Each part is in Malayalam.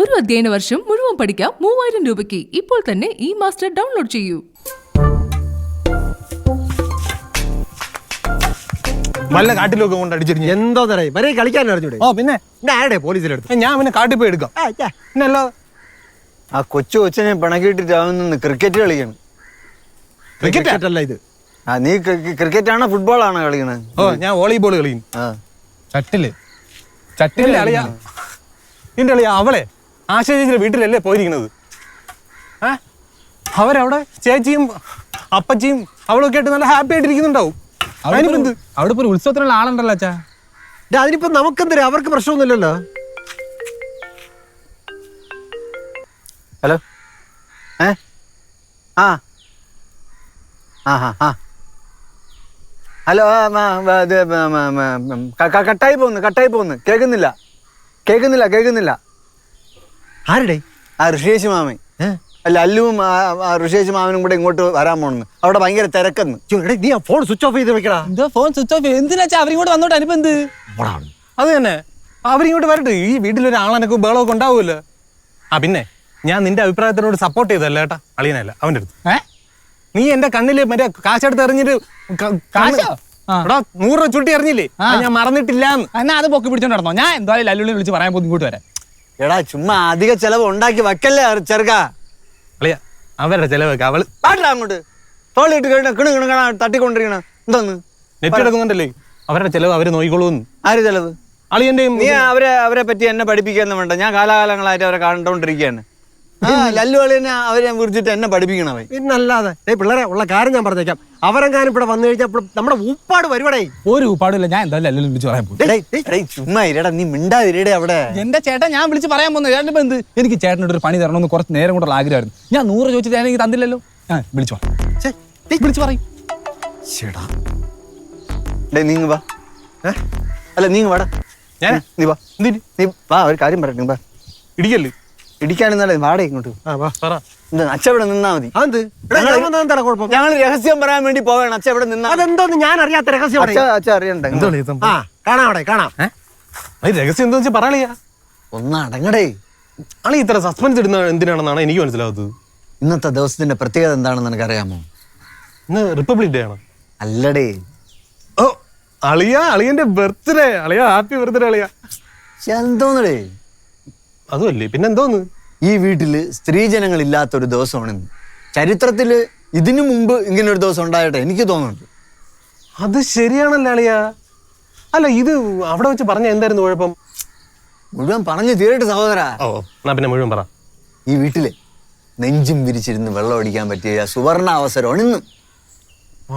ഒരു അധ്യയന വർഷം മുഴുവൻ പഠിക്കാം മൂവായിരം രൂപയ്ക്ക്. ഇപ്പോൾ തന്നെ ഈ മാസ്റ്റർ ഡൗൺലോഡ് ചെയ്യൂ. വല്ല കാട്ടിലൊക്കെ കൊണ്ട് അടിച്ചിരുന്നു എന്തോ തരായി വരെ കളിക്കാൻ അറിഞ്ഞൂടെ? ഓ പിന്നെ? ആരുടെ പോലീസിലെടുത്ത് ഞാൻ പിന്നെ കാട്ടിൽ പോയി എടുക്കാം. പിന്നെ അല്ലാതെ ആ കൊച്ചു കൊച്ചിനെ പിണക്കിയിട്ടിട്ട് അവൻ നിന്ന് ക്രിക്കറ്റ് കളിക്കണം. ക്രിക്കറ്റ് ക്രിക്കറ്റ് അല്ല ഇത്. ആ നീ ക്രിക്കറ്റ് ആണോ ഫുട്ബോൾ ആണോ കളിക്കണത് ഓ ഞാൻ വോളിബോൾ കളിക്കും. ആ. ചട്ടിൽ. ചട്ടിൽ കളിയാ. നിന്റെ കളിയാ അവളെ? ആശയ ചേച്ചിയുടെ വീട്ടിലല്ലേ പോയിരിക്കുന്നത് ഏ അവരവിടെ ചേച്ചിയും അപ്പച്ചിയും അവളൊക്കെ ആയിട്ട് നല്ല ഹാപ്പി ആയിട്ട് ഇരിക്കുന്നുണ്ടാവും അതിനിപ്പോ എന്ത് അവിടെ ഇപ്പൊ ഒരു ഉത്സവത്തിനുള്ള ആളുണ്ടല്ലോ അച്ഛാ ഡാ, അതിനിപ്പോ നമുക്കെന്തരാ അവർക്ക് പ്രശ്നമൊന്നുമില്ലല്ലോ ഹലോ ഏ ആ ആ ഹലോ ആ, മ, മ, ഇത്, മ, മ, മ, മ, ക- ക- കട്ടായി പോകുന്നു കട്ടായി പോകുന്നു കേൾക്കുന്നില്ല കേൾക്കുന്നില്ല കേൾക്കുന്നില്ല ആരുടെ? ആ ഋഷേഷ് മാമൻ. അല്ല അല്ലുവും ഋഷേഷ് മാമനും കൂടെ ഇങ്ങോട്ട് വരാൻ പോണെന്ന്. അവിടെ ഭയങ്കര തിരക്കെന്ന്. എടേ, നീ ആ ഫോൺ സ്വിച്ച് ഓഫ് ചെയ്ത് വെക്കടാ. എന്തോ ഫോൺ സ്വിച്ച് ഓഫ് എന്തിനാ അവരിങ്ങോട്ട് വന്നോട്ട്? എന്ത്? അത് തന്നെ. അവരിങ്ങോട്ട് വരട്ടെ. ഈ വീട്ടിലൊരു ബേളൊക്കെ ഉണ്ടാവുമല്ലോ. ആ പിന്നെ ഞാൻ നിന്റെ അഭിപ്രായത്തിനോട് സപ്പോർട്ട് ചെയ്തല്ല ഏട്ടാ? അളിയനല്ല അവന്റെ അടുത്ത്. ഏ? നീ എന്റെ കണ്ണിൽ മറ്റേ കാശെടുത്ത് എറിഞ്ഞിട്ട് കാശോ? എടാ നൂറ് രൂപ ചുട്ടി എറിഞ്ഞില്ലേ? ഞാൻ മറന്നിട്ടില്ല എന്നാ അത് പൊക്കി പിടിച്ചോണ്ട് നടന്നോ. ഞാൻ എന്തായാലും ലല്ലുള്ളി വിളിച്ച് പറയാൻ പോകും ഇങ്ങോട്ട് വരാം എടാ ചുമ്മാ അധിക ചെലവ് ഉണ്ടാക്കി വെക്കല്ലേ ചെറുക്ക. അളിയ അവരുടെ ചെലവൊക്കെ അവൾ. പാടില്ല അങ്ങോട്ട്. തോളിട്ട് കഴിഞ്ഞ കിണു കിണ തട്ടിക്കൊണ്ടിരിക്കണ. എന്തോന്ന്? നെറ്റ് എടുക്കുന്നുണ്ടല്ലേ അവരുടെ ചെലവ് അവർ നോയിക്കൊള്ളൂന്ന് ആര് ചെലവ്? അളിയന്റെയും നീ അവരെ അവരെ പറ്റി എന്നെ പഠിപ്പിക്കാന്ന് വേണ്ട. ഞാൻ കാലാകാലങ്ങളായിട്ട് അവരെ കണ്ടോണ്ടിരിക്കുകയാണ് ആ ലല്ലു അളിയനെ അവരെ വിളിച്ചിട്ട് എന്നെ പഠിപ്പിക്കണവേ പിന്നല്ലാതെ. ഏ പിള്ളേരെ ഉള്ള കാര്യം ഞാൻ പറഞ്ഞേക്കാം. അവരെങ്ങാനും ഇവിടെ വന്നു കഴിഞ്ഞാൽ ഇപ്പോൾ നമ്മുടെ ഉപ്പാട് വരുവടേ. ഒരു ഉപ്പാടില്ല ഞാൻ എന്തായാലും ലല്ലുള്ളി വിളിച്ച് പറയാൻ പോകും ചുമ്മാ ഇരടാ നീ മിണ്ടാതിരടെ അവിടെ. എന്റെ ചേട്ടൻ ഞാൻ വിളിച്ച് പറയാൻ പോകുന്നത് ചേട്ടൻ എന്ത്? എനിക്ക് ചേട്ടനോട് ഒരു പണി തരണമെന്ന് കുറച്ച് നേരം കൊണ്ടുള്ള ആഗ്രഹമായിരുന്നു. ഞാൻ നൂറ് ചോദിച്ചിട്ട് ഞാൻ എനിക്ക് തന്നില്ലല്ലോ. ഞാൻ വിളിച്ചു പറ. വിളിച്ചു പറയും. ചേടാ ഡേ നീങ്ങ വാ. ഏ? അല്ല നീങ്ങ വാടാ. ഞാൻ നീ വാ. നീ വാ ഒരു കാര്യം പറയട്ടെ നീ വാ. ഇടിക്കല്ലേ? ഇടിക്കാണെന്നല്ലേ വാടേ ഇങ്ങോട്ട്. നിന്നാ മതി. ഞങ്ങൾ രഹസ്യം പറയാൻ വേണ്ടി പോവാണ്. അച്ഛ ഇവിടെ നിന്നാ അതെന്തോന്ന്? ഞാൻ അറിയാത്ത രഹസ്യം അച്ഛ അറിയണ്ട കാണാം അവിടെ കാണാം. രഹസ്യം എന്താ വെച്ചാൽ പറയാളിയാ ഒന്ന് അടങ്ങടേ. അളി ഇത്ര സസ്പെൻസ് ഇടുന്ന എന്തിനാണെന്നാണ് എനിക്ക് മനസ്സിലാവുന്നത് ഇന്നത്തെ ദിവസത്തിന്റെ പ്രത്യേകത എന്താണെന്ന് നിനക്ക് അറിയാമോ ഇന്ന് റിപ്പബ്ലിക് ഡേ ആണ്. അല്ലടേ. ഓ അളിയ അളിയന്റെ ബർത്ത്ഡേ. അളിയ ഹാപ്പി ബർത്ത്ഡേ അളിയ. എന്തോന്നടേ? അതുമല്ലേ? പിന്നെ എന്തോന്ന് ഈ വീട്ടിൽ സ്ത്രീജനങ്ങൾ ഇല്ലാത്ത ഒരു ദിവസമാണിന്ന്. ചരിത്രത്തിൽ ഇതിനു മുമ്പ് ഇങ്ങനെ ഒരു ദിവസം ഉണ്ടായിട്ട് എനിക്ക് തോന്നുന്നുണ്ട്. അത് ശരിയാണല്ലോ അളിയ? അല്ല ഇത് അവിടെ വെച്ച് പറഞ്ഞ എന്തായിരുന്നു കുഴപ്പം? മുഴുവൻ പറഞ്ഞു തീരട്ട് സഹോദര. ഓ എന്നാ പിന്നെ മുഴുവൻ പറ. ഈ വീട്ടിലെ നെഞ്ചും വിരിച്ചിരുന്ന് വെള്ളം അടിക്കാൻ പറ്റിയ സുവർണ അവസരമാണ് ഇന്ന്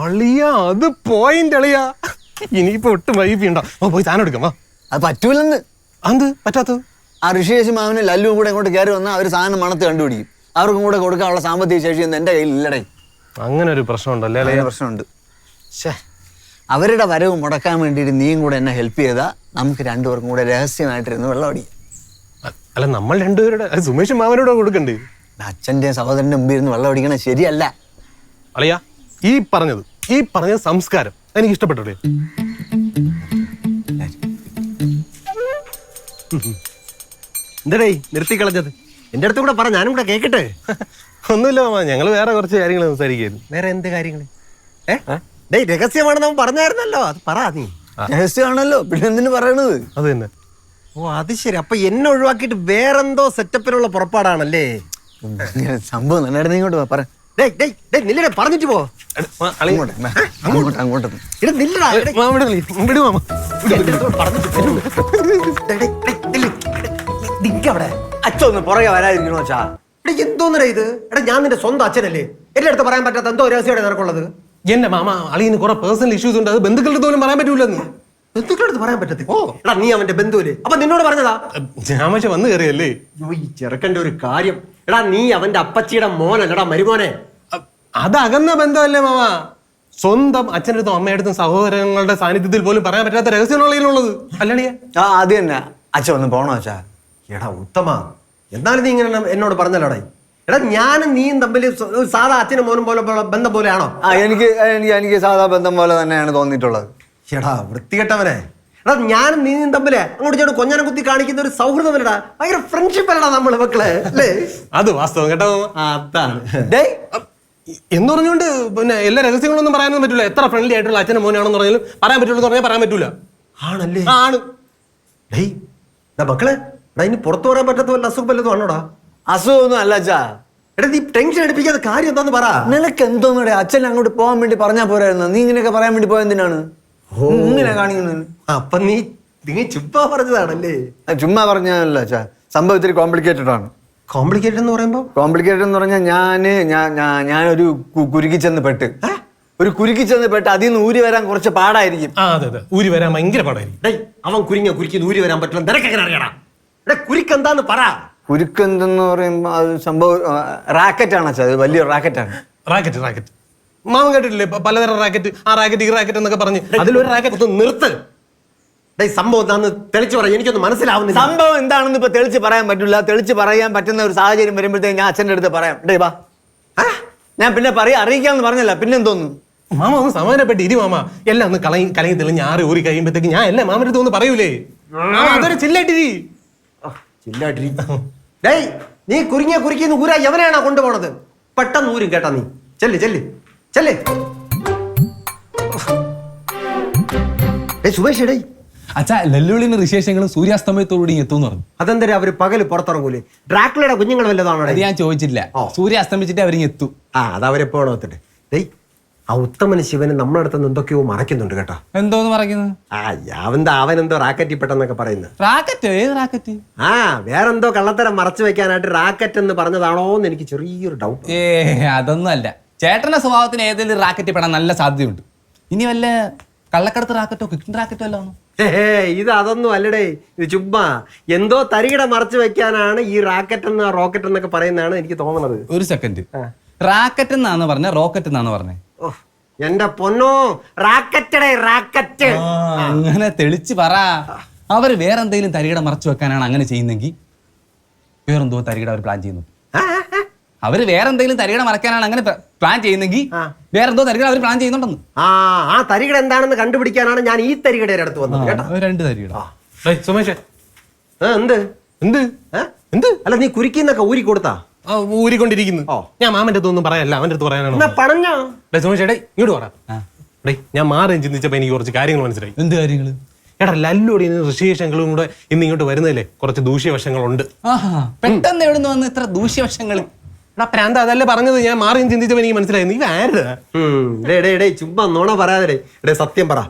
അളിയ അത് പോയിന്റ് അളിയ. ഇനിയിപ്പോ ഒട്ടും വൈപ്പിണ്ടോ ഓ പോയി താനെടുക്കാം വാ. അത് പറ്റൂലെന്ന്. അത് പറ്റാത്തത്? ആ ഋഷിയേശ് മാമനും ലല്ലുവും കൂടെ ഇങ്ങോട്ട് കയറി വന്നാൽ അവർ സാധനം മണത്ത് കണ്ടുപിടിക്കും. അവർക്കും കൂടെ കൊടുക്കാനുള്ള സാമ്പത്തിക ശേഷി ഒന്നും എന്റെ കയ്യിൽ ഇല്ലടേ അങ്ങനെ ഒരു പ്രശ്നമുണ്ടല്ലേ പ്രശ്നമുണ്ട്. അവരുടെ വരവ് മുടക്കാൻ വേണ്ടിയിട്ട് നീയും കൂടെ എന്നെ ഹെൽപ്പ് ചെയ്താൽ നമുക്ക് രണ്ടുപേർക്കും കൂടെ രഹസ്യമായിട്ടിരുന്ന് വെള്ളം അടിക്കാം. അല്ല നമ്മൾ രണ്ടുപേരുടെ അത് സുമേഷ് മാമനോട് കൊടുക്കണ്ടേ? അച്ഛന്റെയും സഹോദരന്റെ മുമ്പിൽ ഇരുന്ന് വെള്ളം അടിക്കണത് ശരിയല്ല. അളിയ ഈ പറഞ്ഞത് ഈ പറഞ്ഞ സംസ്കാരം എനിക്ക് ഇഷ്ടപ്പെട്ടു എന്തടേ നിർത്തി കളഞ്ഞത് എന്റെ അടുത്ത് കൂടെ പറ ഞാനും കൂടെ കേക്കട്ടെ. ഒന്നുമില്ല മാമ ഞങ്ങൾ വേറെ കുറച്ച് കാര്യങ്ങൾ സംസാരിക്കായിരുന്നു വേറെ എന്ത് കാര്യങ്ങൾ ഏ? ഡേയ് രഹസ്യമാണെന്ന് അവൻ പറഞ്ഞായിരുന്നല്ലോ. അത് പറ നീ. രഹസ്യമാണല്ലോ പിന്നെ എന്തിനു പറയണത്? അത് തന്നെ. ഓ അത് ശരി. അപ്പൊ എന്നെ ഒഴിവാക്കിയിട്ട് വേറെന്തോ സെറ്റപ്പിലുള്ള പുറപ്പാടാണല്ലേ? സംഭവം നന്നായിരുന്നു ഇങ്ങോട്ട് പറ. പറഞ്ഞിട്ട് പോ. അങ്ങോട്ട് അങ്ങോട്ട്. അങ്ങോട്ട് ഇട നില്ലടാ ഏ, മാമ ഇവിടെ വിളി. വിടു മാമ എന്റെ അടുത്തോട് പറഞ്ഞിട്ട് വരൂ. ഡേയ്, ഡേയ്, ഡേയ്, നില്ല്. നിക്ക് അവിടെ അച്ഛൻ ഒന്ന് പുറകെ വരാതിരിക്കണോ അച്ഛാ? എടാ എന്തോന്നടാ ഇത്? എടാ ഞാൻ നിന്റെ സ്വന്തം അച്ഛനല്ലേ? എന്റെ അടുത്ത് പറയാൻ പറ്റാത്ത എന്തോ രഹസ്യമാണ് നിനക്കുള്ളത്? എന്റെ മാമ അളിന് കുറെ പേഴ്സണൽ ഇഷ്യൂസ് ഉണ്ട്. അത് ബന്ധുക്കളുടെ പോലും പറയാൻ പറ്റൂലെന്ന് ബന്ധുക്കളുടെ അടുത്ത് പറയാൻ പറ്റത്തില്ല? ഓ. എടാ നീ അവന്റെ ബന്ധുവല്ലേ? അപ്പൊ നിന്നോട് പറഞ്ഞതാ? ഞാൻ പക്ഷെ വന്ന് കയറിയല്ലേ? ഈ ചെറുക്കന്റെ ഒരു കാര്യം. എടാ നീ അവന്റെ അപ്പച്ചിയുടെ മോനല്ലടാ മരുമോനെ. അത് അകന്ന ബന്ധമല്ലേ മാമ? സ്വന്തം അച്ഛനടുത്തും അമ്മയടുത്തും സഹോദരങ്ങളുടെ സാന്നിധ്യത്തിൽ പോലും പറയാൻ പറ്റാത്ത രഹസ്യമുള്ളത് അല്ലടിയാ. ആ അത് തന്നെ. അച്ഛൻ ഒന്ന് പോണോ അച്ഛാ? എടാ ഉത്തമ. എന്നാലും നീ ഇങ്ങനെ എന്നോട് പറഞ്ഞല്ലോടാ. എടാ ഞാനും നീയും തമ്മിൽ സാധാ അച്ഛനും മോനും പോലെ പോലെ ബന്ധം പോലെയാണോ? ആ എനിക്ക് എനിക്ക് എനിക്ക് സാധാ ബന്ധം പോലെ തന്നെയാണ് തോന്നിയിട്ടുള്ളത്. എടാ വൃത്തികെട്ടവനെ. എടാ ഞാനും നീയും തമ്മിൽ അങ്ങോട്ട് ചേട്ടൻ കൊഞ്ഞാനം കുത്തി കാണിക്കുന്ന ഒരു സൗഹൃദമല്ലടാ ഭയങ്കര ഫ്രണ്ട്ഷിപ്പ് അല്ലടാ നമ്മൾ മക്കളെ അല്ലേ? അത് വാസ്തവം കേട്ടോ. അതാണ്. എന്ന് പറഞ്ഞുകൊണ്ട് പിന്നെ എല്ലാ രഹസ്യങ്ങളൊന്നും പറയാനൊന്നും പറ്റില്ല എത്ര ഫ്രണ്ട്ലി ആയിട്ടുള്ള അച്ഛനും മോനാണെന്ന് പറഞ്ഞാലും പറയാൻ പറ്റുള്ളൂ എന്ന് പറഞ്ഞാൽ പറയാൻ പറ്റൂല. ആണല്ലേ? ആണ്. ഡേയ് മക്കളെ ഇനി പുറത്തു പറയാൻ പറ്റാത്ത വല്ല അസുഖം വല്ലതും ആണോടാ? അസുഖമൊന്നും അല്ല അച്ഛാ. എടാ നീ ടെൻഷൻ എടുപ്പിക്കാത്ത കാര്യം എന്താന്ന് പറ. നിനക്ക് എന്തോന്നടെ അച്ഛൻ അങ്ങോട്ട് പോകാൻ വേണ്ടി പറഞ്ഞാ പോരായിരുന്നു. നീ ഇങ്ങനെയൊക്കെ പറയാൻ വേണ്ടി പോയെന്തിനാണ് ഇങ്ങനെ കാണിക്കുന്നത് അപ്പൊ നീ നീ ചുമ്മാ പറഞ്ഞതാണല്ലേ? ചുമ്മാ പറഞ്ഞല്ല അച്ഛാ. സംഭവം ഇത്തിരി കോംപ്ലിക്കേറ്റഡ് ആണ്. കോംപ്ലിക്കേറ്റഡ് എന്ന് പറയുമ്പോ? കോംപ്ലിക്കേറ്റഡ് എന്ന് പറഞ്ഞാൽ ഞാൻ ഞാൻ കു- കുരുക്കി ചെന്ന് പെട്ട്. ഒരു കുരുക്കി ചെന്ന് പെട്ട് അതിൽ നിന്ന് ഊരി വരാൻ കുറച്ച് പാടായിരിക്കും. ആ അതെ അതെ. ഊരി വരാൻ ഭയങ്കര പാടായിരിക്കും. അവൻ കുരിങ്ങ കുരുക്കി ഊരി വരാൻ പറ്റില്ല നിനക്ക് എങ്ങനെ അറിയടാ എടാ കുരിക്ക് എന്താന്ന് പറ. കുരുക്ക് എന്തെന്ന് പറയുമ്പോൾ അത് സംഭവം റാക്കറ്റ് ആണ് അച്ഛാ അത് വലിയ റാക്കറ്റാണ് റാക്കറ്റ് റാക്കറ്റ് മാമൻ കേട്ടിട്ടില്ലേ? പ- പലതരം റാക്കറ്റ് ആ റാക്കറ്റ് ഈ റാക്കറ്റ് എന്നൊക്കെ പറഞ്ഞ്. അതിലൊരു റാക്കറ്റ് ഒന്ന് നിർത്ത്. സംഭവം എന്താന്ന് തെളിച്ചു പറ എനിക്കൊന്നും മനസ്സിലാവുന്നില്ല. സംഭവം എന്താണെന്ന് ഇപ്പൊ തെളിച്ച് പറയാൻ പറ്റില്ല. തെളിച്ച് പറയാൻ പറ്റുന്ന ഒരു സാഹചര്യം വരുമ്പോഴത്തേക്ക് ഞാൻ അച്ഛന്റെ അടുത്ത് പറയാം. ഡേ വാ. ആ? ഞാൻ പിന്നെ പറയാ അറിയിക്കാന്ന് പറഞ്ഞല്ല. പിന്നെ എന്തോന്നു മാമ ഒന്ന് സമാധാനപ്പെട്ട് ഇരി മാമ. എല്ലാം ഒന്ന് കളയും കലങ്ങി തെളിഞ്ഞ് ആറ് ഊറി കഴിയുമ്പോഴത്തേക്ക് ഞാൻ എല്ലാം മാമന്റെ അടുത്ത് ഒന്ന് പറയൂലേ? മാമ അതൊരു ചില്ലായിട്ടിരി ചില്ലാട്ടിരി ഡേയ് നീ കുരുങ്ങിയ കുരുക്കിന്ന് ഊരാ എവനെയാണോ കൊണ്ടുപോണത്? പെട്ടെന്ന് ഊരും കേട്ടാ നീ. ചെല്ല് ചെല്ല് ചെല്ല്. ഡേയ് സുമേഷ് ഡേയ് അച്ഛാ ലല്ലുളിന്റെ വിശേഷങ്ങളും സൂര്യാസ്തമയത്തോടുകൂടി എത്തുമെന്ന് പറഞ്ഞു. അതെന്തര അവർ പകൽ പുറത്തിറങ്ങൂലേ? ഡ്രാക്കുളയുടെ കുഞ്ഞുങ്ങൾ വല്ലതാണോ അത് ഞാൻ ചോദിച്ചില്ല ഓ. സൂര്യ അസ്തമിച്ചിട്ട് അവരിങ്ങ് ആ അത് അവരെപ്പോഴോ എത്തട്ടെ ഡേയ് ആ ഉത്തമന് ശിവന് നമ്മുടെ അടുത്ത് എന്തൊക്കെയോ മറയ്ക്കുന്നുണ്ട് കേട്ടോ. എന്തോന്ന് പറയുന്നത് ആ അവന്താ അവൻ എന്തോ റാക്കറ്റി പെട്ടെന്നൊക്കെ പറയുന്നു. റാക്കറ്റ്? ഏത് റാക്കറ്റ്? ആ വേറെന്തോ കള്ളത്തരം മറച്ചു വെക്കാനായിട്ട് റാക്കറ്റ് എന്ന് പറഞ്ഞതാണോ എന്ന് എനിക്ക് ചെറിയൊരു ഡൗട്ട് ഏ അതൊന്നും അല്ല. ചേട്ടന്റെ സ്വഭാവത്തിന് ഏതെങ്കിലും റാക്കറ്റ് പെടാൻ നല്ല സാധ്യതയുണ്ട്. ഇനി വല്ല കള്ളക്കടത്ത് റാക്കറ്റോ കിക്കിൻ റാക്കറ്റോ അല്ല ഇത് അതൊന്നും അല്ലടേ. ഇത് ചുമ്മാ എന്തോ തരികിട മറച്ചു വെക്കാനാണ് ഈ റാക്കറ്റ് എന്ന റോക്കറ്റ് എന്നൊക്കെ പറയുന്നതാണ് എനിക്ക് തോന്നുന്നത് ഒരു സെക്കൻഡ്. റാക്കറ്റ് എന്നാണ് പറഞ്ഞ റോക്കറ്റ് എന്നാണ് പറഞ്ഞേ. ഓ എന്റെ പൊന്നോ റാക്കറ്റടേ റാക്കറ്റ്. അങ്ങനെ തെളിച്ച് പറ. അവർ വേറെന്തെങ്കിലും തരികിട മറച്ചു വെക്കാനാണ് അങ്ങനെ ചെയ്യുന്നെങ്കിൽ വേറെന്തോ തരികിട അവർ പ്ലാൻ ചെയ്യുന്നു. അവർ വേറെന്തെങ്കിലും തരികിട മറക്കാനാണ് അങ്ങനെ പ്ലാൻ ചെയ്യുന്നെങ്കിൽ വേറെന്തോ തരികിട അവർ പ്ലാൻ ചെയ്യുന്നുണ്ടെന്ന്. ആ ആ തരികിട എന്താണെന്ന് കണ്ടുപിടിക്കാനാണ് ഞാൻ ഈ തരികിടയുടെ അടുത്ത് വന്നത് കേട്ടോ. രണ്ട് തരികിട. സുമേഷേ. എന്ത്? എന്ത്? എന്ത്? അല്ല നീ കുരുക്കിന്നൊക്കെ ഊരി കൊടുത്താ? ഊരിക്കൊണ്ടിരിക്കുന്നു. ഞാൻ മാമന്റെ അടുത്തൊന്നും പറയാനല്ല അവന്റെ അടുത്ത് പറയാനാണോ? സുമേഷ് ഇങ്ങോട്ട് പറ. ഡേ ഞാൻ മാറി ചിന്തിച്ചപ്പോ എനിക്ക് കുറച്ച് കാര്യങ്ങൾ മനസ്സിലായി. എന്ത് കാര്യങ്ങൾ എടാ ലല്ലോടി ഋഷിയേഷങ്ങളും കൂടെ ഇന്ന് ഇങ്ങോട്ട് വരുന്നതില്ലേ? കുറച്ച് ദൂഷ്യവശങ്ങളുണ്ട്. ആഹാ പെട്ടെന്ന് എവിടുന്ന് വന്ന് ഇത്ര ദൂഷ്യവശങ്ങൾ എടാ പ്രാന്ത അതല്ലേ പറഞ്ഞത്? ഞാൻ മാറി ചിന്തിച്ചപ്പോ എനിക്ക് മനസ്സിലായി. നീ ആരുടെ? ചുമ്മാ നോണ പറയാതെ സത്യം പറ.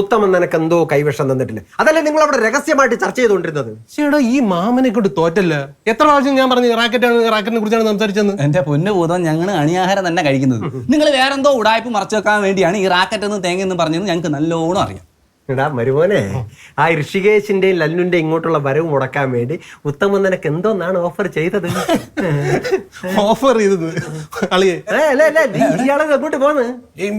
ഉത്തമൻ നിനക്ക് എന്തോ കൈവശം തന്നിട്ടില്ല അതല്ലേ നിങ്ങൾ അവിടെ രഹസ്യമായിട്ട് ചർച്ച ചെയ്തുകൊണ്ടിരുന്നത്? ചേട്ടാ ഈ മാമനെ കൊണ്ട് തോറ്റല്ല. എത്ര പ്രാവശ്യം ഞാൻ പറഞ്ഞു റാക്കറ്റാണ് റാക്കറ്റിനെ കുറിച്ചാണ് സംസാരിച്ചത് എന്റെ പൊന്നു ഭൂതം ഞങ്ങൾ അണിയാഹാരം തന്നെ കഴിക്കുന്നത്. നിങ്ങൾ വേറെന്തോ ഉടായ്പ മറച്ചു വെക്കാൻ വേണ്ടിയാണ് ഈ റാക്കറ്റ് എന്ന് തേങ്ങ എന്ന് പറഞ്ഞത് ഞങ്ങൾക്ക് നല്ലോണം അറിയാം. എടാ മരുമോനെ ആ. ഋഷികേശിന്റെയും ലല്ലുന്റെ ഇങ്ങോട്ടുള്ള വരവ് മുടക്കാൻ വേണ്ടി ഉത്തമൻ നിനക്ക് എന്തോന്നാണ് ഓഫർ ചെയ്തത്? ഓഫർ ചെയ്തത്? അളിയെ. ഇയാളെ എങ്ങോട്ട് പോന്ന്?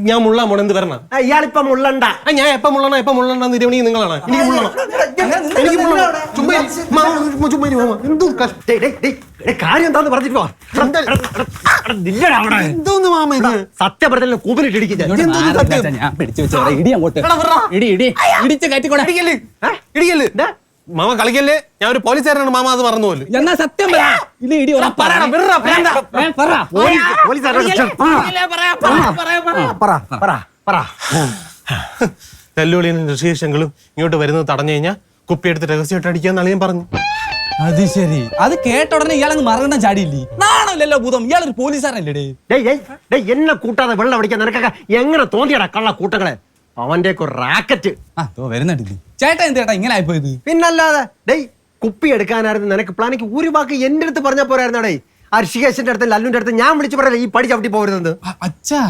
ഞാൻ മുള്ള മുടന്ത് വരണം? ഇയാളിപ്പ മുള്ളണ്ട. ഞാൻ എപ്പ മുള്ളണ എപ്പ മുള്ളണ്ട നിരവണി നിങ്ങളാണ്. എനിക്ക് മുള്ളണം. എനിക്ക് മുള്ളണം. ചുമ്മാ ചുമ്മാ. എന്തോ കഷ്ടം. കാര്യം എന്താന്ന് പറഞ്ഞിട്ട് പോ. എടാ, എടാ, എടാ, എടാ, നില്ലെടാ അവിടെ. എന്തോന്ന് മാമ ഇത് സത്യം ഞാൻ പിടിച്ചു വെച്ച ഇടി അങ്ങോട്ട്. ഇടി ഇടി. ഇടിച്ച് കയറ്റിക്കോട്ടെ ഇടിക്കല്ലേ ഇടിക്കല്ലേ മാമ കളിക്കല്ലേ? ഞാൻ ഒരു പോലീസുകാരനാണ് മാമ അത് പറഞ്ഞു പോലും. എന്നാ സത്യം പറ. ഇത് ഇടി ഉറപ്പാണ്. ഏ, പറ. പോലീസ്- പോലീസുകാരുടെ പറ പറ പറ ഋഷിശങ്ങളും ഇങ്ങോട്ട് വരുന്നത് തടഞ്ഞു കഴിഞ്ഞാൽ കുപ്പിയെടുത്ത് രഹസ്യമായിട്ട് അടിക്കാന്ന് അളിയൻ പറഞ്ഞു. അത് ശരി. അത് കേട്ട ഉടനെ ഇയാളങ്ങ് മറങ്ങണ്ട ചാടിയില്ലേ? നാണല്ലോ ഭൂതം. ഇയാളൊരു പോലീസുകാരനല്ലേ ഡേയ് ഡേയ് ഡേയ് എന്നെ കൂട്ടാതെ വെള്ളം അടിക്കാൻ നിനക്കൊക്കെ എങ്ങനെ തോന്നിയടാ കള്ള കൂട്ടങ്ങളെ അവന്റെ ഒക്കെ റാക്കറ്റ്. ആ തോ വരുന്നുണ്ട് ചേട്ടാ എന്ത് ചേട്ടാ ഇങ്ങനെ ആയിപ്പോയത്? പിന്നല്ലാതെ ഡേയ് കുപ്പി എടുക്കാനായിരുന്നു നിനക്ക് പ്ലാനിക്ക് ഒരു വാക്ക് എന്റെ അടുത്ത് പറഞ്ഞാ പോരായിരുന്നു ഡേയ്? ആ ഋഷികേശന്റെ അടുത്ത് ലല്ലുന്റെ അടുത്ത് ഞാൻ വിളിച്ചു പറയല്ലേ ഈ പടി ചവിട്ടി പോരുന്നത്? അച്ഛാ.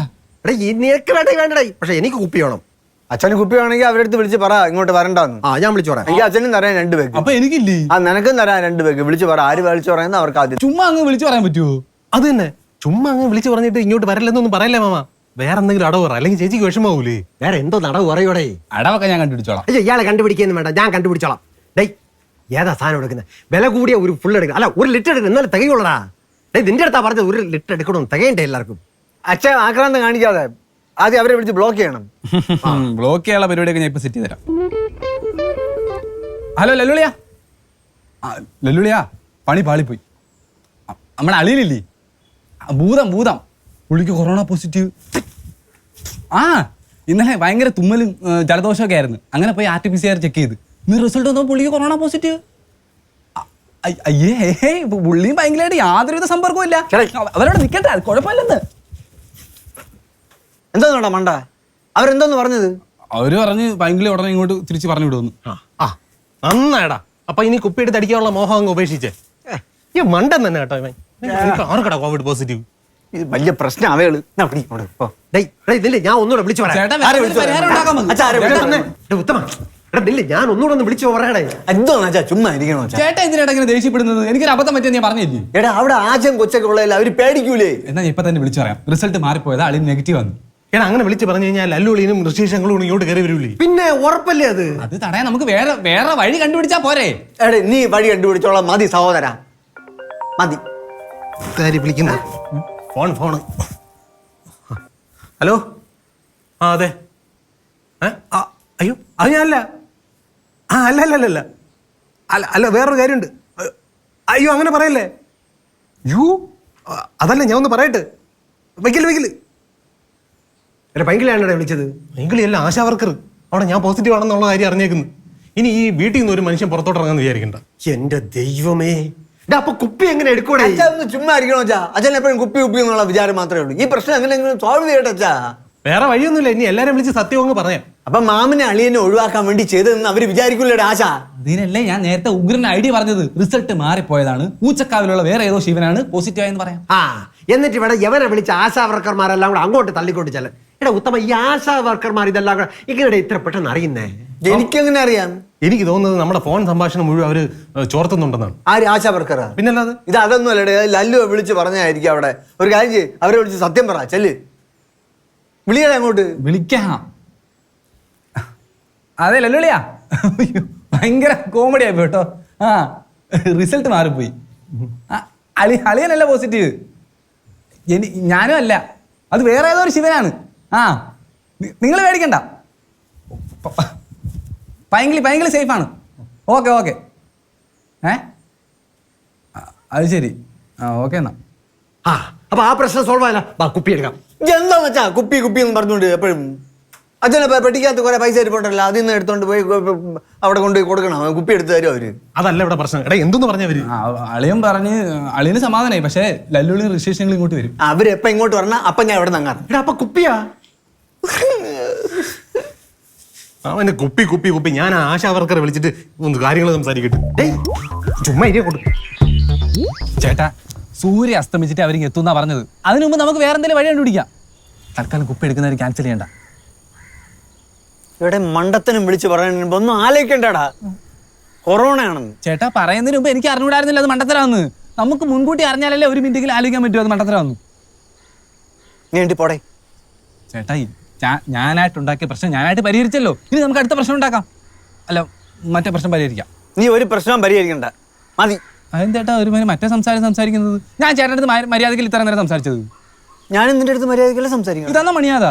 എടാ ഈ നിനക്ക് വേണ്ടേ വേണ്ടേ പക്ഷെ എനിക്ക് കുപ്പി വേണം. അച്ഛന് കുപ്പി വേണമെങ്കിൽ അവരുടെ അടുത്ത് വിളിച്ച് പറ ഇങ്ങോട്ട് വരണ്ടെന്ന്. ആ ഞാൻ വിളിച്ചു പറയാം. എനിക്ക് അച്ഛനും തരാൻ രണ്ട് പേക്ക് അപ്പൊ എനിക്കില്ലേ? ആ നിനക്കും തരാൻ രണ്ട് പേക്ക് വിളിച്ച് പറ ആര് വിളിച്ചു പറയുന്ന അവർക്ക് ആദ്യം. ചുമ്മാ അങ്ങ് വിളിച്ചു പറയാൻ പറ്റുമോ അത് തന്നെ. ചുമ്മാ അങ്ങ് വിളിച്ചു പറഞ്ഞിട്ട് ഇങ്ങോട്ട് വരല്ലെന്നൊന്നും പറയല്ലേ മാമ. വേറെ എന്തെങ്കിലും അടവ് പറ. അല്ലെങ്കിൽ ചേച്ചിക്ക് വിഷമാവൂലേ വേറെ എന്തോ നടവ് പറയോടെ അടവൊക്കെ ഞാൻ കണ്ടുപിടിച്ചോളാം. അയ്യോ ഇയാളെ കണ്ടുപിടിക്കുന്നു വേണ്ട. ഞാൻ കണ്ടുപിടിച്ചോളാം. ഡേയ് ഏതാ സാധനം എടുക്കുന്നത് വില കൂടിയ ഒരു ഫുൾ എടുക്കുക അല്ല ഒരു ലിറ്റർ എടുക്കുന്നത് എന്നാലും തികയുള്ളടാ. ഡേയ് നിന്റെ അടുത്താ പറഞ്ഞത് ഒരു ലിറ്റർ എടുക്കണം തികയണ്ടേ എല്ലാവർക്കും? അച്ഛൻ ആക്രാന്തം കാണിക്കാതെ ആദ്യം അവരെ വിളിച്ച് ബ്ലോക്ക് ചെയ്യണം. ബ്ലോക്ക് ചെയ്യാനുള്ള പരിപാടിയൊക്കെ ഞാൻ ഇപ്പൊ സെറ്റ് ചെയ്ത് തരാം ഹലോ ലല്ലുളിയാ? ലല്ലുളിയ പണി പാളിപ്പോയി. നമ്മുടെ അളിയിലില്ലേ ഭൂതം ഭൂതം. പുള്ളിക്ക് കൊറോണ പോസിറ്റീവ് ആ ഇന്നലെ ഭയങ്കര തുമ്മലും ജലദോഷമൊക്കെ ആയിരുന്നു. അങ്ങനെ പോയി R T P C R check ചെയ്ത്. ഇന്ന് റിസൾട്ട് വന്നപ്പോൾ പുള്ളിക്ക് കൊറോണ പോസിറ്റീവ് അയ്യേ പുള്ളിയും ഭയങ്കരമായിട്ട് യാതൊരുവിധ സമ്പർക്കവും ഇല്ല. അവരോട് നിൽക്കട്ടെ കുഴപ്പമില്ലെന്ന്. എന്തോന്നാടാ മണ്ട? അവരെന്തോന്ന് പറഞ്ഞത്? അവർ പറഞ്ഞ് ഭയങ്കര ഉടനെ ഇങ്ങോട്ട് തിരിച്ച് പറഞ്ഞു വിടുന്നു ആ, നന്നായടാ. അപ്പൊ ഇനി കുപ്പി എടുത്ത് അടിക്കാനുള്ള മോഹം അങ്ങ് ഉപേക്ഷിച്ചേ. ഈ മണ്ടൻ തന്നെ കേട്ടോ ഇവൻ. ആർക്കടാ കോവിഡ് പോസിറ്റീവ് ഇത് വലിയ പ്രശ്നം ഡേയ് ഞാൻ ഒന്നുകൂടെ വിളിച്ചു ഉത്തമ. ഞാൻ ഒന്നുകൂടെ ഒന്ന് വിളിച്ചു പറയണേ എന്തോ വെച്ചാ ചുമ്മാ ഇരിക്കണോ ചേട്ടാ ഇങ്ങനെ ദേഷ്യപ്പെടുന്നത്? എനിക്കൊരു അബദ്ധം പറ്റിയ ഞാൻ പറഞ്ഞില്ലേ? എടാ അവിടെ ആശം കൊച്ചൊക്കെ ഉള്ളതല്ല അവർ പേടിക്കൂലേ? എന്നാ ഞാൻ ഇപ്പൊ തന്നെ വിളിച്ചു പറയാം. റിസൾട്ട് മാറിപ്പോയത് അളി നെഗറ്റീവ് വന്നു എടാ അങ്ങനെ വിളിച്ച് പറഞ്ഞു കഴിഞ്ഞാൽ ലല്ലുളിനും ഋഷീശങ്ങളും ഇങ്ങോട്ട് കയറി വരൂലേ പിന്നെ ഉറപ്പല്ലേ അത്? അത് തടയാൻ നമുക്ക് വേറെ വേറെ വഴി കണ്ടുപിടിച്ചാ പോരെ. എടേ നീ വഴി കണ്ടുപിടിച്ചോളാം. മതി സഹോദര. മതി. കാര്യം വിളിക്കുന്നു? Phone phone. ഹലോ? ആ അതെ. ഏ? ആ, അയ്യോ അത് ഞാനല്ല ആ അല്ല അല്ല അല്ല അല്ല. അല്ല അല്ല വേറൊരു കാര്യമുണ്ട്. അ- അയ്യോ അങ്ങനെ പറയല്ലേ? യു? അതല്ല ഞാൻ ഒന്ന് പറയട്ടെ. വയ്ക്കൽ വയ്ക്കൽ എടാ പൈങ്കിളിയാണ് വിളിച്ചത്? എങ്കിലല്ല ആശാ വർക്കർ അവിടെ ഞാൻ പോസിറ്റീവ് ആണെന്നുള്ള കാര്യം അറിഞ്ഞേക്കുന്നു. ഇനി ഈ വീട്ടിൽ നിന്ന് ഒരു മനുഷ്യൻ പുറത്തോട്ട് ഇറങ്ങാൻ വിചാരിക്കണ്ട. എന്റെ ദൈവമേ. അപ്പൊ കുപ്പി എങ്ങനെ എടുക്കൂടെ? ചുമ്മാ ഇരിക്കണോ അച്ഛാ? അച്ഛൻ എപ്പോഴും കുപ്പി കുപ്പി എന്നുള്ള വിചാരം മാത്രമേ ഉള്ളൂ. ഈ പ്രശ്നം എങ്ങനെയെങ്കിലും സോൾവ് ചെയ്യട്ടെ അച്ഛാ. വേറെ വഴിയൊന്നുമില്ല. ഇനി എല്ലാരും വിളിച്ച് സത്യം അങ്ങ് പറയാം. അപ്പൊ മാമിനെ അളിയനെ ഒഴിവാക്കാൻ വേണ്ടി ചെയ്തതെന്ന് അവർ വിചാരിക്കൂലേ ആശ? അതിനല്ലേ ഞാൻ നേരത്തെ ഉഗ്രൻ ഐഡിയ പറഞ്ഞത്. റിസൾട്ട് മാറിപ്പോയതാണ്. പൂച്ചക്കാവിലുള്ള വേറെ ഏതോ ശിവനാണ്. പോസിറ്റീവായെന്ന് പറയാം. ആ എന്നിട്ട് ഇവിടെ എവരെ വിളിച്ച ആശാ വർക്കർമാരെല്ലാം കൂടെ അങ്ങോട്ട് തള്ളിക്കൊണ്ട് ചെല്ല? എടാ ഉത്തമ ഈ ആശാ വർക്കർമാർ ഇതെല്ലാം കൂടെ ഇങ്ങനെ ഇത്ര പെട്ടെന്ന് അറിയുന്നേ? എനിക്ക് എങ്ങനെ അറിയാം? എനിക്ക് തോന്നുന്നത് നമ്മുടെ ഫോൺ സംഭാഷണം മുഴുവൻ അവർ ചോർത്തുന്നുണ്ടെന്നാണ്. ആര്? ആശാ വർക്കറാ? പിന്നല്ലാതെ? ഇത് അതൊന്നും അല്ലേ ലല്ലു വിളിച്ച് പറഞ്ഞായിരിക്കും അവിടെ. ഒരു കാര്യം ചെയ്യ് അവരെ വിളിച്ച് സത്യം പറ ചെല്ല്. വിളിയാ അങ്ങോട്ട്. വിളിക്കാം. അതെ ലല്ലുളിയാ അയ്യോ, ഭയങ്കര കോമഡി ആയി കേട്ടോ. ആ റിസൾട്ട് മാറിപ്പോയി. ആ, അളി അളിയനല്ല പോസിറ്റീവ് എനി ഞാനും അല്ല. അത് വേറെ ഏതോ ഒരു ശിവനാണ്. ആ നിങ്ങൾ പേടിക്കണ്ട. ഭയങ്കര ഭയങ്കര സേഫാണ് ഓക്കെ ഓക്കെ ഏ? ആ, അത് ശരി. ആ ഓക്കെ എന്നാ. ആ അപ്പൊ ആ പ്രശ്നം സോൾവ് ആയല്ല വാ കുപ്പി എടുക്കാം. എന്താ വെച്ചാ കുപ്പി കുപ്പി എന്ന് പറഞ്ഞുകൊണ്ട് എപ്പോഴും അച്ഛനെ പെട്ടിക്കകത്ത് കുറെ പൈസ ഇരിപ്പുണ്ടല്ലോ അതിൽ നിന്ന് എടുത്തോണ്ട് പോയി അവിടെ കൊണ്ടുപോയി കൊടുക്കണം. കുപ്പി എടുത്ത് തരും അവർ? അതല്ല ഇവിടെ പ്രശ്നം. എടാ എന്തെന്ന് പറഞ്ഞവര് ആ അളിയൻ പറഞ്ഞ് അളിയന് സമാധാനമായി പക്ഷേ ലല്ലുളിയും ഋഷേഷങ്ങളും ഇങ്ങോട്ട് വരും. അവരെപ്പോ അവർ എപ്പ ഇങ്ങോട്ട് പറഞ്ഞാൽ അപ്പൊ ഞാൻ ഇവിടെ നങ്ങാറ് എടാ അപ്പൊ കുപ്പിയാ? അവന്റെ കുപ്പി കുപ്പി കുപ്പി. ഞാൻ ആ ആശാ വർക്കറെ വിളിച്ചിട്ട് ഒന്ന് കാര്യങ്ങൾ സംസാരിക്കട്ടെ. ഡേയ് ചുമ്മാ ഇരിയെ കൊടു ചേട്ടാ സൂര്യ അസ്തമിച്ചിട്ട് അവരിങ്ങ് എത്തുന്നാ പറഞ്ഞത്. അതിനു മുമ്പ് നമുക്ക് വേറെ എന്തെങ്കിലും വഴി കണ്ടുപിടിക്കാം. തൽക്കാലം കുപ്പി എടുക്കുന്നവർ ക്യാൻസൽ ചെയ്യണ്ട. ഇവിടെ മണ്ടത്തനും വിളിച്ച് പറയാൻ ഒന്നും ആലോചിക്കണ്ടടാ. കൊറോണ ആണെന്ന് ചേട്ടാ പറയുന്നതിന് മുമ്പ് എനിക്ക് അറിഞ്ഞൂടായിരുന്നില്ല അത് മണ്ടത്തരാന്ന് നമുക്ക് മുൻകൂട്ടി അറിഞ്ഞാലല്ലേ ഒരു മിനിറ്റെങ്കിലും ആലോചിക്കാൻ പറ്റുമോ അത് മണ്ടത്തരാന്ന് നീ വേണ്ടി പോടേ? ചേട്ടാ ഞാനായിട്ട് ഉണ്ടാക്കിയ പ്രശ്നം ഞാനായിട്ട് പരിഹരിച്ചല്ലോ. ഇനി നമുക്ക് അടുത്ത പ്രശ്നം ഉണ്ടാക്കാം. അല്ല മറ്റേ പ്രശ്നം പരിഹരിക്കാം. നീ ഒരു പ്രശ്നം പരിഹരിക്കണ്ട. മതി. അതും ചേട്ടാ ഒരു മറ്റേ സംസാരം സംസാരിക്കുന്നത്? ഞാൻ ചേട്ടന്റെ അടുത്ത് മര്യാദയ്ക്ക് ഇത്ര നേരം സംസാരിച്ചത്. ഞാൻ നിന്റെ അടുത്ത് മര്യാദയ്ക്ക് സംസാരിക്കും ഇതാണോ മണിയാത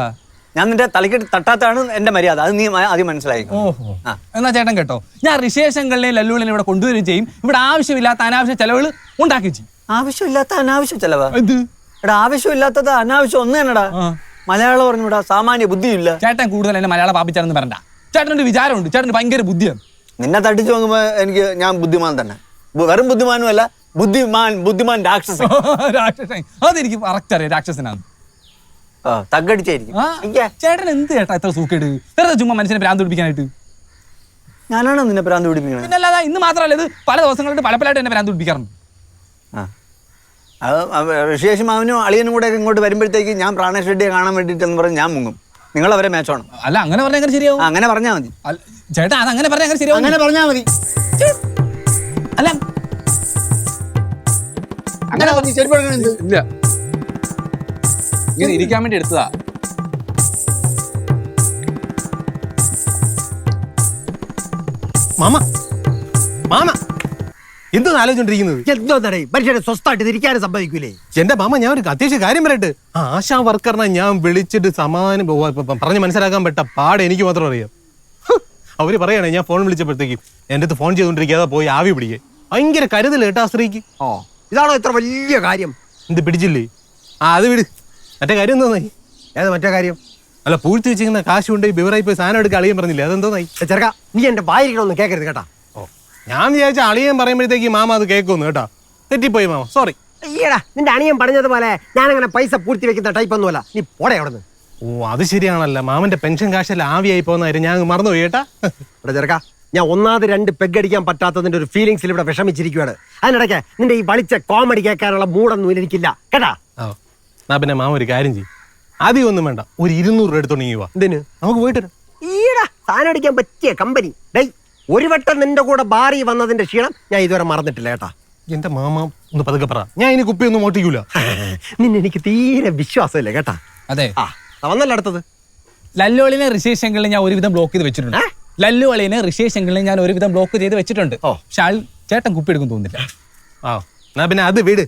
ഞാൻ നിന്റെ തലക്കെട്ട് തട്ടാത്താണ് എന്റെ മര്യാദ. അത് നീ ആദ്യം മനസ്സിലായി ഓഹോ. എന്നാ ചേട്ടൻ കേട്ടോ. ഞാൻ ഋഷേഷങ്ങളിലെയും ലല്ലുകളിലും ഇവിടെ കൊണ്ടുവരികയും ചെയ്യും. ഇവിടെ ആവശ്യമില്ലാത്ത അനാവശ്യ ചെലവുകൾ ഉണ്ടാക്കി ചെയ്യും. ആവശ്യമില്ലാത്ത അനാവശ്യ ചെലവാ? ഇവിടെ എടാ ആവശ്യമില്ലാത്തത് അനാവശ്യം ഒന്ന് തന്നെടാ. മലയാളം പറഞ്ഞൂടാ സാമാന്യ ബുദ്ധിയില്ല. ചേട്ടൻ കൂടുതൽ എന്നെ മലയാളം പാപ്പിച്ചാണെന്ന് പറയണ്ട. ചേട്ടനൊരു വിചാരമുണ്ട്. ചേട്ടന് ഭയങ്കര ബുദ്ധിയാണ്. നിന്നെ തട്ടിച്ചു നോക്കുമ്പോ എനിക്ക് ഞാൻ ബുദ്ധിമാൻ തന്നെ. വെറും ബുദ്ധിമാനും അല്ല ബുദ്ധിമാൻ ബുദ്ധിമാൻ രാക്ഷസൻ. രാക്ഷസൻ. അതെനിക്ക് കറക്റ്റ് അറിയാം രാക്ഷസനാണ് ചേട്ടൻ എന്ത് ചേട്ടാ എത്ര സൂക്കേട്? വെറുതെ ചുമ്മാ മനുഷ്യനെ ഭ്രാന്ത് പിടിപ്പിക്കാനായിട്ട്? ഞാനാണോ നിന്നെ ഭ്രാന്ത് പിടിപ്പിക്കുന്നത് ഇന്ന് മാത്രമല്ല ഇത് പല ദിവസങ്ങളായിട്ട് പലപ്പോഴായിട്ട് എന്നെ ഭ്രാന്ത് പിടിപ്പിക്കാറുണ്ട്. അത് ഋഷിയേഷ് മാവനും അളിയനും കൂടെ ഇങ്ങോട്ട് വരുമ്പോഴത്തേക്ക് ഞാൻ പ്രാണേഷ് റെഡ്ഡിയെ കാണാൻ വേണ്ടിയിട്ടെന്ന് പറഞ്ഞ് ഞാൻ മുങ്ങും. നിങ്ങൾ അവരെ മേച്ചോണം അല്ല അങ്ങനെ പറഞ്ഞാൽ അങ്ങനെ ശരിയാവും. അങ്ങനെ പറഞ്ഞാൽ മതി. ചേട്ടാ അത് അങ്ങനെ പറഞ്ഞാൽ എങ്ങനെ ശരിയാവും. അങ്ങനെ പറഞ്ഞാൽ മതി. അല്ല. അങ്ങനെ പറഞ്ഞു ശരി ഇല്ല. ഇങ്ങനെ ഇരിക്കാൻ വേണ്ടി എടുത്തതാ. മാമ മാമ. എന്താണ് ആലോചിച്ചോണ്ടിരിക്കുന്നത്? എന്തോ നടേ മനുഷ്യരെ സ്വസ്ഥമായിട്ട് തിരിക്കാനും സംഭവിക്കൂലേ? എന്റെ മാമ ഞാൻ ഒരു അത്യാവശ്യ കാര്യം പറയട്ടെ. ആ ആശാ വർക്കറിനെ ഞാൻ വിളിച്ചിട്ട് പ- പറഞ്ഞ് മനസ്സിലാക്കാൻ പറ്റ പാട് എനിക്ക് മാത്രം അറിയാം. അവർ പറയണേ ഞാൻ ഫോൺ വിളിച്ചപ്പോഴത്തേക്കും എന്റെ അടുത്ത് ഫോൺ ചെയ്തുകൊണ്ടിരിക്കാതെ പോയി ആവി പിടിക്കേ. ഭയങ്കര കരുതൽ കേട്ടോ ആ സ്ത്രീക്ക്. ഓ ഇതാണോ ഇത്ര വലിയ കാര്യം? എന്ത് പിടിച്ചില്ലേ? ആ അത് വിട്. മറ്റേ കാര്യം എന്തായി ഏത് മറ്റേ കാര്യം? അല്ല പൂഴ്ത്തി വെച്ചിരിക്കുന്ന കാശ് കൊണ്ട് ബിവറായി പോയി സാധനം എടുക്കുക അളിയും പറഞ്ഞില്ലേ? അതെന്തോന്നായി ചെറുക്ക നീ എന്റെ വായിരിക്കണമെന്ന് കേൾക്കരുത് കേട്ടാ. ഞാൻ വിചാരിച്ച അളിയൻ പറയുമ്പോഴത്തേക്ക് മാമ അത് കേൾക്കുന്നു കേട്ടോ. തെറ്റിപ്പോയി മാമ. സോറി അയ്യടാ നിന്റെ അണിയൻ പറഞ്ഞതുപോലെ ഞാൻ അങ്ങനെ പൈസ പൂർത്തി വെക്കുന്ന ടൈപ്പ് ഒന്നുമല്ല. നീ പോടെ അവിടെ ഓ അത് ശരിയാണല്ലോ. മാമന്റെ പെൻഷൻ കാശല്ല ആവിയായി പോകുന്ന കാര്യം ഞാൻ മറന്നുപോയി കേട്ടാ. ഇവിടെ ചെറുക്കാ ഞാൻ ഒന്നാമത് രണ്ട് പെഗ് അടിക്കാൻ പറ്റാത്തതിന്റെ ഒരു ഫീലിങ്സിൽ ഇവിടെ വിഷമിച്ചിരിക്കുകയാണ് അതിനിടയ്ക്ക് നിന്റെ ഈ വളിച്ച കോമഡി കേൾക്കാനുള്ള മൂടൊന്നും എനിക്കില്ല. കേട്ടാ? ആ പിന്നെ മാമ ഒരു കാര്യം ചെയ്യും. ആദ്യം ഒന്നും വേണ്ട. ഒരു ഇരുന്നൂറ് രൂപ എടുത്തോണ്ട് ഇങ്ങ് വാ. എന്തിന്? നമുക്ക് പോയിട്ട്. ഈടാ സാധനം അടിക്കാൻ പറ്റിയ കമ്പനി ഡേയ് ഒരു വട്ടം നിന്റെ കൂടെ ബാറി വന്നതിന്റെ ക്ഷീണം ഞാൻ ഇതുവരെ മറന്നിട്ടില്ല കേട്ടാ. എന്റെ മാമ ഒന്ന് പതുക്കെ പറ. ഞാൻ ഇനി കുപ്പി ഒന്നും മോട്ടിക്കൂല നിന്നെ എനിക്ക് തീരെ വിശ്വാസമില്ല കേട്ടാ. അതെ. ആ വന്നല്ല അടുത്തത്. ലല്ലോളിനെ ഋഷേഷ് ഞാൻ ഒരുവിധം ബ്ലോക്ക് ചെയ്ത് വെച്ചിട്ടുണ്ട്? ലല്ലു അളിനെ ഋഷേഷ് ഞാൻ ഒരുവിധം ബ്ലോക്ക് ചെയ്ത് വെച്ചിട്ടുണ്ട്. ഓ. പക്ഷെ ആൾ ചേട്ടൻ കുപ്പി എടുക്കും തോന്നില്ല ആ എന്നാ പിന്നെ അത് വീട്.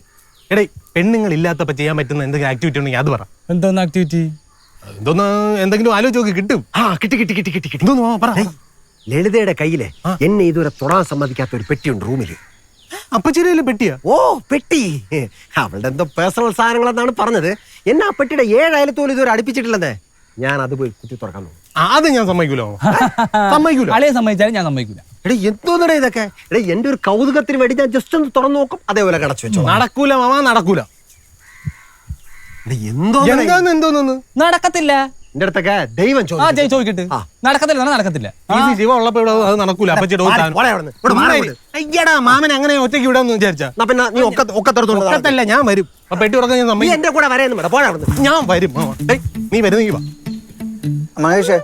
എടേ പെണ്ണുങ്ങൾ ഇല്ലാത്തപ്പോ ചെയ്യാൻ പറ്റുന്ന എന്തെങ്കിലും ആക്ടിവിറ്റി ഉണ്ടെങ്കിൽ അത് പറ. എന്തോന്ന് ആക്ടിവിറ്റി എന്തോന്ന് എന്തെങ്കിലും ആലോചിച്ച് നോക്കി കിട്ടും. ആ കിട്ടി കിട്ടി കിട്ടി കിട്ടി കിട്ടി. എന്തോന്ന് പറ. ലളിതയുടെ കയ്യിലെ. എന്നെ ഇതുവരെ തൊടാൻ സമ്മതിക്കാത്ത ഒരു പെട്ടിയുണ്ട് റൂമിൽ. അപ്പച്ചിരയിലെ പെട്ടിയാ? ഓ പെട്ടി. അവളുടെ എന്തോ പേഴ്സണൽ സാധനങ്ങളെന്നാണ് പറഞ്ഞത്. എന്നെ ആ പെട്ടിയുടെ ഏഴായാലും തോലും ഇതുവരെ അടുപ്പിച്ചിട്ടില്ലെന്നേ. ഞാൻ അത് പോയി കുത്തി തുറക്കാൻ നോക്കും. അത് ഞാൻ സമ്മതിക്കൂലോ? മാമ സമ്മതിക്കൂല? അളിയെ സമ്മതിച്ചാലും ഞാൻ സമ്മതിക്കൂല. എടേ എന്തോന്നടേ ഇതൊക്കെ? എടേ എന്റെ ഒരു കൗതുകത്തിന് വേണ്ടി ഞാൻ ജസ്റ്റ് ഒന്ന് തുറന്നു നോക്കും അതേപോലെ കടച്ചു വെച്ചു നടക്കൂല മാമ നടക്കൂല. എടേ എന്തോ എന്താന്ന് എന്തോന്നു നടക്കത്തില്ല. എന്റെ അടുത്തൊക്കെ ദൈവം ആ ജയ് ചോദിച്ചു ചോദിക്കട്ടെ. ആ. നടക്കത്തില്ല പറഞ്ഞാ നടക്കത്തില്ല. ആ, ഈ ശിവ ഉള്ളപ്പോ ഇവിടെ അത് നടക്കൂല. അപ്പച്ചിയുടെ ഒരു മാറി, സാധനം. പോടെ ഇവിടെ മാറി. ഉമ്മാരി. അയ്യടാ മാമൻ അങ്ങനെ ഒറ്റയ്ക്ക് വിടാന്ന് വിചാരിച്ചാ. എന്നാ പിന്നെ നീ ഒക്കെ ഒക്കത്തെടുത്തോണ്ട് നടക്ക്. ഒക്കത്തല്ല ഞാൻ വരും. പെട്ടി ഞാൻ നീ സമ്മതിക്കും എന്റെ കൂടെ വരേന്ന് പോടാ അവിടുന്ന് ഞാൻ വരും മാമ. ഡേയ്, നീ വരുന്നെങ്കിൽ വാ. മഹേഷേ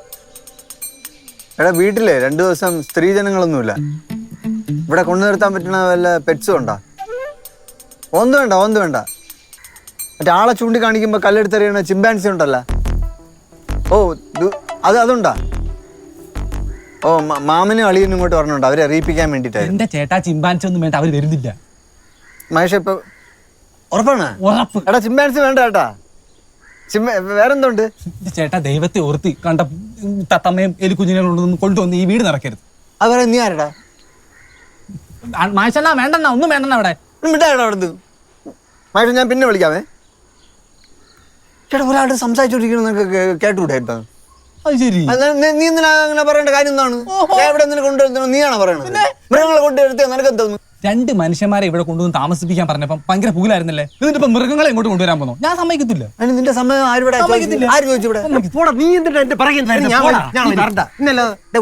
എടാ വീട്ടിലെ രണ്ടു ദിവസം സ്ത്രീജനങ്ങളൊന്നുമില്ല ഇവിടെ കൊണ്ടു നിർത്താൻ പറ്റുന്ന വല്ല പെറ്റ്സും ഉണ്ടോ? ഒന്നും വേണ്ട ഒന്നും വേണ്ട. മറ്റേ ആളെ ചൂണ്ടിക്കാണിക്കുമ്പോൾ കല്ലെടുത്തെറിയണ ചിമ്പാൻസി ഉണ്ടല്ലോ. ഓ അത് അതുണ്ടാ. ഓ മാമനും അളിയനും ഇങ്ങോട്ട് പറഞ്ഞുണ്ട് അവരെ അറിയിപ്പിക്കാൻ വേണ്ടിട്ടായിരുന്നു എന്റെ ചേട്ടാ ചിമ്പാൻസി ഒന്നും വേണ്ട അവർ വരുന്നില്ല മഹേഷ് ഇപ്പൊ ഉറപ്പാണ്? ഉറപ്പ്. എടാ ചിമ്പാൻസി വേണ്ട കേട്ടാ വേറെന്തോണ്ട്? വേറെന്തുണ്ട് ചേട്ടാ ദൈവത്തെ ഓർത്തി കണ്ട തത്തമ്മയും എലിക്കുഞ്ഞിനെ കൊണ്ടുവന്ന് ഈ വീട് നടക്കരുത് അത് പറയാൻ നീ ആരടാ? മാഷല്ല വേണ്ടെന്നാ ഒന്നും വേണ്ടെന്നാ അവിടെ അവിടുന്ന്. മഹേഷ് ഞാൻ പിന്നെ വിളിക്കാമേ. ചേട്ടാ ഒരാളുടെ സംസാരിച്ചോണ്ടിരിക്കണം നിനക്ക് കേട്ടുകൂടെ ഇപ്പൊ അത് ശരി. അത് നീ നീ അങ്ങനെ പറയേണ്ട? കാര്യം എന്താണ്? എവിടെ നിന്നെ കൊണ്ടുവരുന്നത് നീയാണോ പറയണത്? മൃഗങ്ങളെ കൊണ്ടുവരുത്തേ നിനക്ക് എന്തോന്നു രണ്ട് മനുഷ്യന്മാരെ ഇവിടെ കൊണ്ടുവന്ന് താമസിപ്പിക്കാൻ പറഞ്ഞപ്പം ഭയങ്കര പൂലായിരുന്നല്ലേ എന്നിട്ട് ഇപ്പൊ മൃഗങ്ങളെ ഇങ്ങോട്ട് കൊണ്ടുവരാൻ പോന്നോ? ഞാൻ സമ്മതിക്കത്തില്ല. അതിന് നിന്റെ സമയം ആരുടെ. ആര് ചോദിച്ചു ഇവിടെ? പോടാ നീ എന്റെ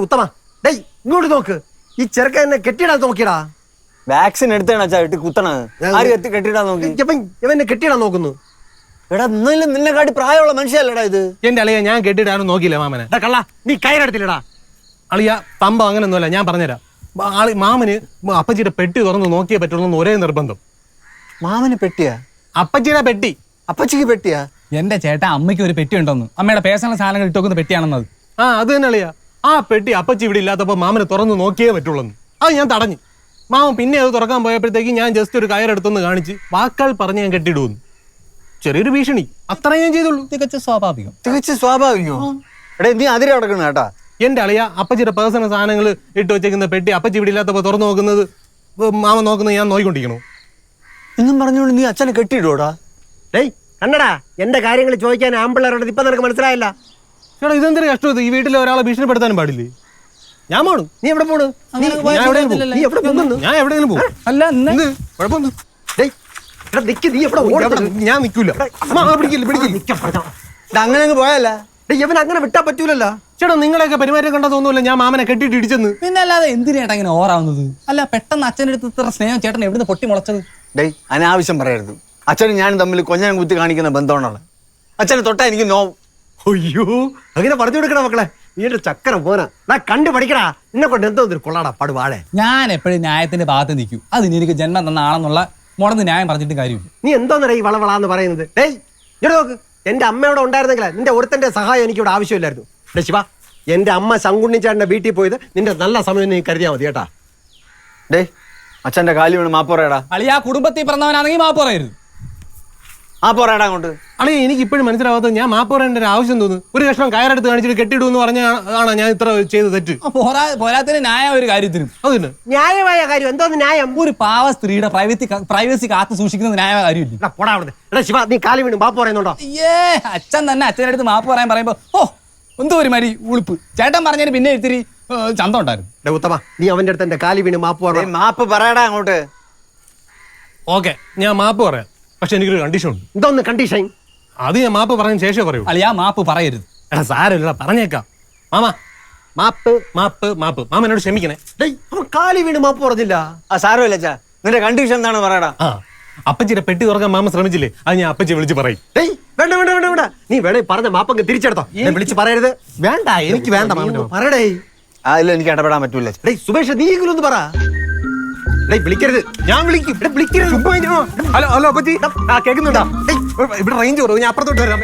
ഉത്തമ ഡേയ് ഇങ്ങോട്ട് നോക്ക്. ഈ ചെറുക്കൻ എന്നെ കെട്ടിയിടാൻ നോക്കിയടാ. വാക്സിൻ എടുത്തേണ കുത്തണ ഇട്ട് കുത്തണത്. ആര് കെട്ടി കെട്ടിടാൻ നോക്കി? ഇവൻ ഇവനെ കെട്ടിയിടാൻ നോക്കുന്നു. എടാ ഇന്നലെ നിന്നെ കാട്ടി പ്രായമുള്ള മനുഷ്യല്ലടാ ഇത്. എന്റെ അളിയ ഞാൻ കെട്ടിയിടാനും നോക്കിയില്ല മാമനെ. എടാ കള്ള നീ കയറെടുത്തില്ലടാ അളിയ പമ്പ അങ്ങനെയൊന്നുമല്ല ഞാൻ പറഞ്ഞുതരാം. ആളി മാമന് അപ്പച്ചിയുടെ പെട്ടി തുറന്ന് നോക്കിയേ പറ്റുള്ളൂ ഒരേ നിർബന്ധം. മാമന് പെട്ടിയാ? അപ്പച്ചിയുടെ പെട്ടി. അപ്പച്ചിക്ക് പെട്ടിയാ? എന്റെ ചേട്ടൻ അമ്മയ്ക്ക് ഒരു പെട്ടി ഉണ്ടെന്ന്. അമ്മയുടെ പേഴ്സണൽ സാധനങ്ങൾ ഇട്ടോക്കുന്ന പെട്ടിയാണെന്നത് ആ അത് തന്നെ അളിയ. ആ പെട്ടി അപ്പച്ചി ഇവിടെ ഇല്ലാത്തപ്പോ മാമന് തുറന്ന് നോക്കിയേ പറ്റുള്ളൂ അത് ഞാൻ തടഞ്ഞു. മാമൻ പിന്നെ അത് തുറക്കാൻ പോയപ്പോഴത്തേക്ക് ഞാൻ ജസ്റ്റ് ഒരു കയറെടുത്തൊന്ന് കാണിച്ച് വാക്കാൽ പറഞ്ഞ് ഞാൻ കെട്ടിയിടുന്നു ചെറിയൊരു ഭീഷണി. അത്ര ഞാൻ ചെയ്തുള്ളൂ. തികച്ച സ്വാഭാവികം. തികച്ച് സ്വാഭാവികോ. എടാ നീ അതിരെ കിടക്കണം കേട്ടാ. എന്റെ അളിയ അപ്പച്ചിയുടെ പേഴ്സണൽ സാധനങ്ങൾ ഇട്ട് വെച്ചേക്കുന്ന പെട്ടി അപ്പച്ചി ഇവിടെ ഇല്ലാത്തപ്പോ തുറന്നു നോക്കുന്നത് മാമ നോക്കുന്നത് ഞാൻ നോക്കിക്കൊണ്ടിരിക്കണു എന്നും പറഞ്ഞുകൊണ്ട് നീ അച്ഛനെ കെട്ടിയിടൂടാ ഡേയ് കണ്ടടാ എന്റെ കാര്യങ്ങൾ ചോദിക്കാൻ ആമ്പിള്ളേരോട് ഇപ്പൊ നിനക്ക് മനസ്സിലായില്ല. ചേട്ടാ ഇതെന്തൊരു കഷ്ടം? ഈ വീട്ടിലെ ഒരാളെ ഭീഷണിപ്പെടുത്താനും പാടില്ലേ? ഞാൻ പോണു. നീ എവിടെ പോണു? ഞാൻ എവിടെയെങ്കിലും പോകും. അല്ല കുഴപ്പമൊന്നും ഡേയ് ഞാൻ നിൽക്കൂല. പിടിക്കില്ല പിടിക്കില്ല. അങ്ങനെ അങ്ങ് പോയല്ല ഇവൻ അങ്ങനെ വിട്ടാ പറ്റൂലല്ലോ. ചേട്ടാ നിങ്ങളെയൊക്കെ പെരുമാറ്റം കണ്ടാ തോന്നൂല ഞാൻ മാമനെ കെട്ടിട്ട് ഇടിച്ചെന്ന്. പിന്നെ അല്ലാതെ എന്തിനാ ഇങ്ങനെ ഓറാവുന്നത് അല്ല പെട്ടെന്ന് അച്ഛന്റെ അടുത്ത് ഇത്ര സ്നേഹം ചേട്ടൻ എവിടുന്ന് പൊട്ടി മുളച്ചത്? ഡേയ് അനാവശ്യം പറയരുത്. അച്ഛനും ഞാനും തമ്മിൽ കൊഞ്ഞനം കുത്തി കാണിക്കുന്ന ബന്ധമാണുള്ളത്. അച്ഛനെ തൊട്ടാ എനിക്ക് നോ അയ്യോ അങ്ങനെ പറഞ്ഞു കൊടുക്കണ മക്കളെ. നീ ചക്കരം പോനാ ഞാൻ കണ്ടു പഠിക്കടാ. എന്നെ കൊണ്ട് എന്തോ കൊള്ളാടാ പാടുപാടെ ഞാൻ എപ്പോഴും ന്യായത്തിന്റെ ഭാഗത്ത് നിൽക്കും. അതിന് എനിക്ക് ജന്മം തന്ന ആളെന്നുള്ള മുടന്ന് ന്യായം പറഞ്ഞിട്ട് കാര്യമില്ല. നീ എന്തോന്നറിയ ഈ വളവളാന്ന് പറയുന്നത്? ഡേയ് ഇങ്ങോട്ട് നോക്ക്. എന്റെ അമ്മയോടെ ഉണ്ടായിരുന്നെങ്കിൽ നിന്റെ ഒരുത്തന്റെ സഹായം എനിക്ക് ഇവിടെ ആവശ്യമില്ലായിരുന്നു. ഡേ ശിവ എന്റെ അമ്മ ശങ്കുണ്ണിച്ചാടിന്റെ വീട്ടിൽ പോയത് നിന്റെ നല്ല സമയം നീ കരുതിയാ മതി കേട്ടാ. ഡേ അച്ഛന്റെ കാലി വീണ് മാപ്പ് പറയടാ. അളി ആ കുടുംബത്തിൽ പറഞ്ഞവനാണെങ്കിൽ മാപ്പ് പറയരുത്. മാപ്പ് പറയടാ അങ്ങോട്ട് അളിയ എനിക്ക് ഇപ്പോഴും മനസ്സിലാവാത്തത് ഞാൻ മാപ്പ് പറയേണ്ട ഒരു ആവശ്യം തോന്നുന്നു. ഒരു കഷ്ണം കയറെടുത്ത് കാണിച്ചിട്ട് കെട്ടിയിടുമെന്ന് പറഞ്ഞ ആണോ ഞാൻ ഇത്ര ചെയ്ത തെറ്റ്. ആ, പോരാ പോരാത്തിന് ന്യായ ഒരു കാര്യത്തിനും. അതിന്? ന്യായമായ കാര്യം എന്തോന്ന് ന്യായം? ഒരു പാവ സ്ത്രീയുടെ പ്രൈവസി പ്രൈവസി കാത്തു സൂക്ഷിക്കുന്നത് ന്യായമായ കാര്യമില്ല? എടാ, പോടാ അവിടുന്ന്. എടാ ശിവ നീ കാലി വീണ്. പറയുന്നുണ്ടോ? അയ്യേ അച്ഛൻ തന്നെ അച്ഛന്റെ അടുത്ത് മാപ്പ് പറയാൻ പറയുമ്പോ ഓ എന്തോ ഒരു മരി ഉളുപ്പ്. ചേട്ടൻ പറഞ്ഞതിന് പിന്നെ ഇത്തിരി ഏ, ചന്തം ഉണ്ടായിരുന്നു. എടാ ഉത്തമ നീ അവന്റെ അടുത്ത് എന്റെ കാലി വീണ് മാപ്പ് പറയാം പറഞ്ഞു മാപ്പ് പറയടാ അങ്ങോട്ട്. ഓക്കെ ഞാൻ മാപ്പ് പറയാം. പക്ഷെ എനിക്കൊരു കണ്ടീഷൻ ഉണ്ട്. എന്തോന്ന് കണ്ടീഷൻ അത് ഞാൻ മാപ്പ് പറഞ്ഞ ശേഷമേ പറയൂ. അല്ല ആ മാപ്പ് പറയരുത്. എടാ സാരമില്ല പറഞ്ഞേക്കാം. മാമാ മാപ്പ് മാപ്പ് മാപ്പ്. മാമ എന്നോട് ക്ഷമിക്കണേ. ഡേയ് അവൻ കാലി വീണ് മാപ്പ് പറഞ്ഞില്ല. ആ സാരമില്ല അച്ഛാ. നിന്റെ കണ്ടീഷൻ എന്താണെന്ന് പറയടാ. ആ അപ്പച്ചിയുടെ പെട്ടി തുറക്കാൻ മാമ ശ്രമിച്ചില്ലേ? അത് ഞാൻ അപ്പച്ചി വിളിച്ച് പറയും. ഡേയ് വേണ്ട വേണ്ട വേണ്ട വേണ്ട. നീ വേണേ പറഞ്ഞ മാപ്പങ്ങ് തിരിച്ചെടുത്തോ. ഞാൻ വിളിച്ച് പറയരുത്. വേണ്ട എനിക്ക് വേണ്ട മാമ പറയടേ. ആ ഇല്ല എനിക്ക് ഇടപെടാൻ പറ്റൂല ഡേയ് സുബേഷ് നീ എങ്കിലും ഒന്ന് പറ. വിളിക്കരുത്. ഞാൻ വിളിക്കും. ഇവിടെ വിളിക്കരുത്. ഹലോ ഹലോ അപ്പച്ചി. ആ കേൾക്കുന്നുണ്ടോ? ഇവിടെ റേഞ്ച് കുറവ്. ഞാൻ അപ്പുറത്തോട്ട് വരാം.